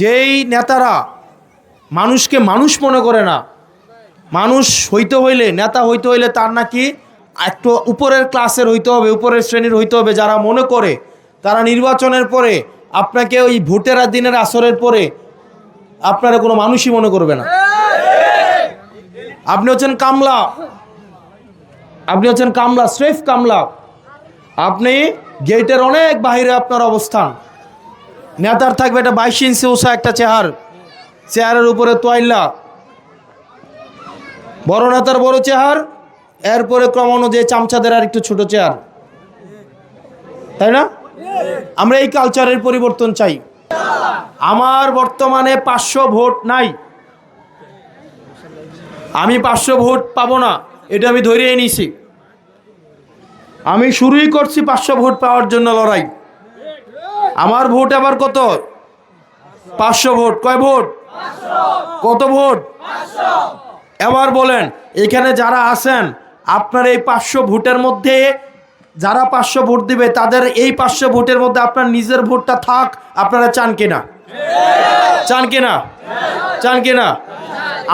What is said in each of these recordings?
যেই নেতারা মানুষকে মানুষ মনে করে না, মানুষ হইতে হইলে, নেতা হইতে হইলে তার নাকি একটু উপরের ক্লাসের হইতে হবে, উপরের শ্রেণির হইতে হবে। যারা মনে করে, তারা নির্বাচনের পরে আপনাকে ওই ভোটের দিনের আসরের পরে আপনারা কোনো মানুষই মনে করবে না। আপনি হচ্ছেন কামলা। আপনি হচ্ছেন কামলা, স্রেফ কামলা। আপনি গেটের অনেক বাহিরে আপনার অবস্থান। নেতার থাকবে একটা বাইশ ইঞ্চি উষা একটা চেহার। চেহারের উপরে তোয়াইল্লা। বড় নেতার বড় চেহার, এরপরে ক্রমানুযায়ী চামচাদের আর একটু ছোট চেহার। তাই না? আমরা এই কালচারের পরিবর্তন চাই। আমার বর্তমানে পাঁচশো ভোট নাই। আমি পাঁচশো ভোট পাবো না, এটা আমি ধরিয়ে নিছি আমি শুরুই করছি পাঁচশো ভোট পাওয়ার জন্য লড়াই। আমার ভোট আবার কত? পাঁচশো ভোট। কয় ভোট? কত ভোট? এবার বলেন, এখানে যারা আছেন, আপনার এই পাঁচশো ভোটের মধ্যে যারা পাঁচশো ভোট দিবে, তাদের এই পাঁচশো ভোটের মধ্যে আপনার নিজের ভোটটা থাক, আপনারা চান কিনা চান কিনা চান কিনা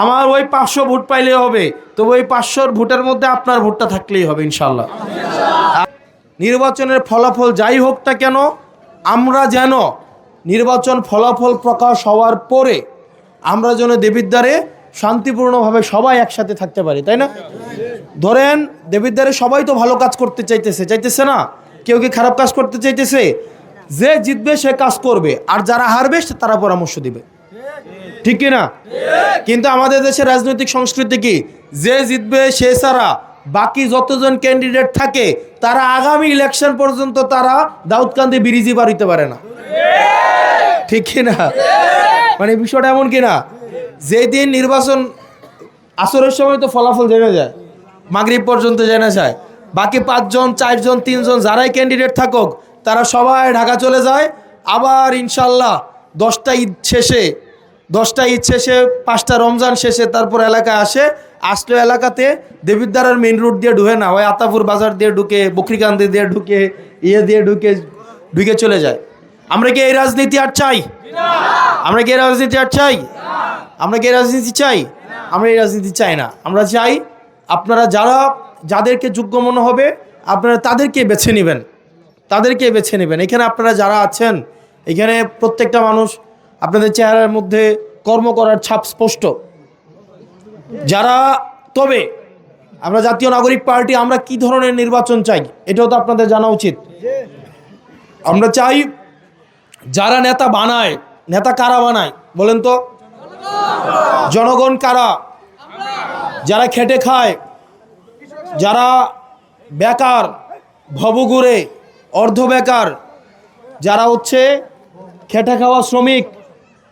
আমার ওই পাঁচশো ভোট পাইলে হবে, তবে ওই পাঁচশোর ভোটের মধ্যে আপনার ভোটটা থাকলেই হবে ইনশাল্লাহ নির্বাচনের ফলাফল যাই হোক না কেন আমরা যেন নির্বাচন ফলাফল প্রকাশ হওয়ার পরে আমরা যেন দেবিদ্বারে শান্তিপূর্ণভাবে সবাই একসাথে থাকতে পারি, তাই না? ধরেন দেবিদ্বারে সবাই তো ভালো কাজ করতে চাইতেছে চাইতেছে না? কেউ কি খারাপ কাজ করতে চাইতেছে? যে জিতবে সে কাজ করবে, আর যারা হারবে সে তারা পরামর্শ দিবে। ঠিক কি না? কিন্তু আমাদের দেশের রাজনৈতিক সংস্কৃতি কি? যে জিতবে সে ছাড়া বাকি যতজন ক্যান্ডিডেট থাকে, তারা আগামী ইলেকশন পর্যন্ত তারা দাউদকান্দি বিরিজি বাড়িতে পারে না। ঠিক না মানে বিষয়টা এমন কি না যেদিন নির্বাচন, আসরের সময় তো ফলাফল জেনে যায়, মাগরিব পর্যন্ত জেনে যায়। বাকি পাঁচজন, চারজন, তিনজন যারাই ক্যান্ডিডেট থাকুক, তারা সবাই ঢাকা চলে যায়। আবার ইনশাল্লাহ দশটা ঈদ শেষে দশটা ঈদ শেষে, পাঁচটা রমজান শেষে তারপর এলাকায় আসে। আসলে এলাকাতে দেবিদ্বারের মেইন রুট দিয়ে ঢুকে না, হয় আতাপুর বাজার দিয়ে ঢুকে, বকরিকান্দি দিয়ে ঢুকে ইয়ে দিয়ে ঢুকে ঢুকে চলে যায়। আমরা কি এই রাজনীতি আর চাই? আমরা কি এই রাজনীতি আর চাই? আমরা কি এই রাজনীতি চাই? আমরা এই রাজনীতি চাই না। আমরা চাই আপনারা যারা, যাদেরকে যোগ্য মনে হবে, আপনারা তাদেরকে বেছে নেবেন। তাদেরকে বেছে নেবেন। এখানে আপনারা যারা আছেন, এখানে প্রত্যেকটা মানুষ আপনাদের চেহারার মধ্যে কর্ম করার ছাপ স্পষ্ট। যারা, তবে আমরা জাতীয় নাগরিক পার্টি, আমরা কি ধরনের নির্বাচন চাই, এটাও তো আপনাদের জানা উচিত। আমরা চাই যারা নেতা বানায়, নেতা কারা বানায়, বলেন তো? জনগণ কারা? যারা খেটে খায়, যারা বেকার, ভবঘুরে, অর্ধ বেকার, যারা হচ্ছে খেটে খাওয়া শ্রমিক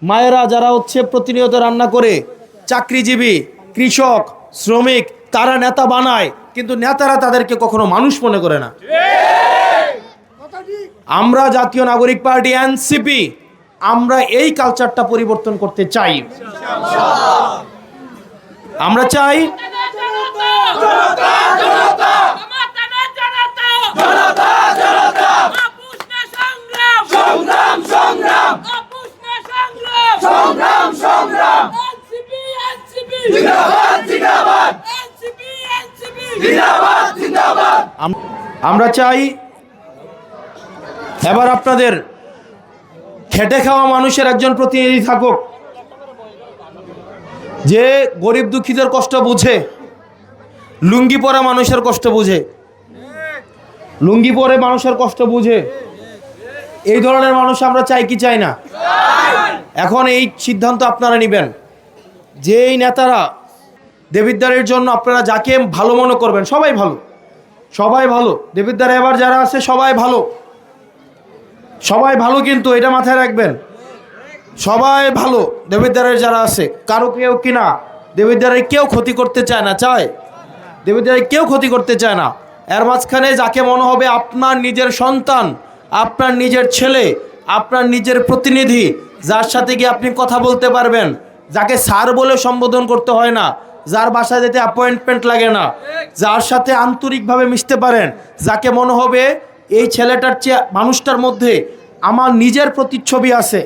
মায়েরা যারা হচ্ছে প্রতিনিয়ত রান্না করে, চাকরিজীবী, কৃষক, শ্রমিক, তারা নেতা বানায়, কিন্তু নেতারা তাদেরকে কখনো মানুষ মনে করে না। আমরা জাতীয় নাগরিক পার্টি, এনসিপি, আমরা এই কালচারটা পরিবর্তন করতে চাই। আমরা চাই সংগ্রাম জিন্দাবাদ জিন্দাবাদ। জিন্দাবাদ জিন্দাবাদ। আমরা চাই এবার আপনাদের খেটে খাওয়া মানুষের একজন প্রতিনিধি থাকুক যে গরিব দুঃখীদের কষ্ট বুঝে লুঙ্গি পরা মানুষের কষ্ট বুঝে লুঙ্গি পরে মানুষের কষ্ট বুঝে এই ধরনের মানুষ আমরা চাই কি চাই না? এখন এই সিদ্ধান্ত আপনারা নেবেন। যে এই নেতারা দেবিদ্বারের জন্য আপনারা যাকে ভালো মনে করবেন, সবাই ভালো। সবাই ভালো। দেবিদ্বারে এবার যারা আছে, সবাই ভালো। সবাই ভালো কিন্তু এটা মাথায় রাখবেন। সবাই ভালো দেবিদ্বারের যারা আছে, কারও কেউ কিনা দেবিদ্বারের কেউ ক্ষতি করতে চায় না, চায়। দেবিদ্বারের কেউ ক্ষতি করতে চায় না। এর মাঝখানে যাকে মনে হবে আপনার নিজের সন্তান, আপনার নিজের ছেলে, আপনার নিজের প্রতিনিধি যার সাথে গিয়ে আপনি কথা বলতে পারবেন, যাকে স্যার বলে সম্বোধন করতে হয় না, যার বাসায় যেতে অ্যাপয়েন্টমেন্ট লাগে না, যার সাথে আন্তরিকভাবে মিশতে পারেন, যাকে মনে হবে এই ছেলেটার চেয়ে মানুষটার মধ্যে আমার নিজের প্রতিচ্ছবি আছে।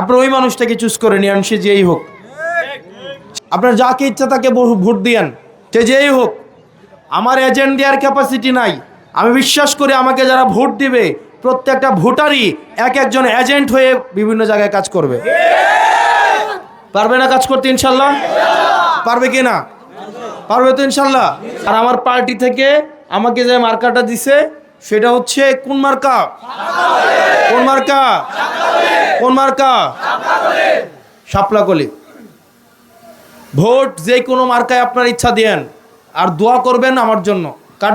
আপনার ওই মানুষটাকে চুজ করে নিয়ে সে যেই হোক। আপনার যাকে ইচ্ছা তাকে ভোট দিয়েন, সে যেই হোক। আমার এজেন্ট দেওয়ার ক্যাপাসিটি নাই। আমি বিশ্বাস করি আমাকে যারা ভোট দিবে প্রত্যেকটা ভোটারই এক একজন এজেন্ট হয়ে বিভিন্ন জায়গায় কাজ করবে। পারবে না কাজ করতে ইনশাল্লাহ? পারবে কি না? পারবে তো ইনশাল্লাহ? আর আমার পার্টি থেকে আমাকে যে মার্কাটা দিছে, সেটা হচ্ছে কোন মার্কা? কোন মার্কা? কোন মার্কা? শাপলাকলি। ভোট যে কোনো মার্কায় আপনার ইচ্ছা দেন, আর দোয়া করবেন আমার জন্য।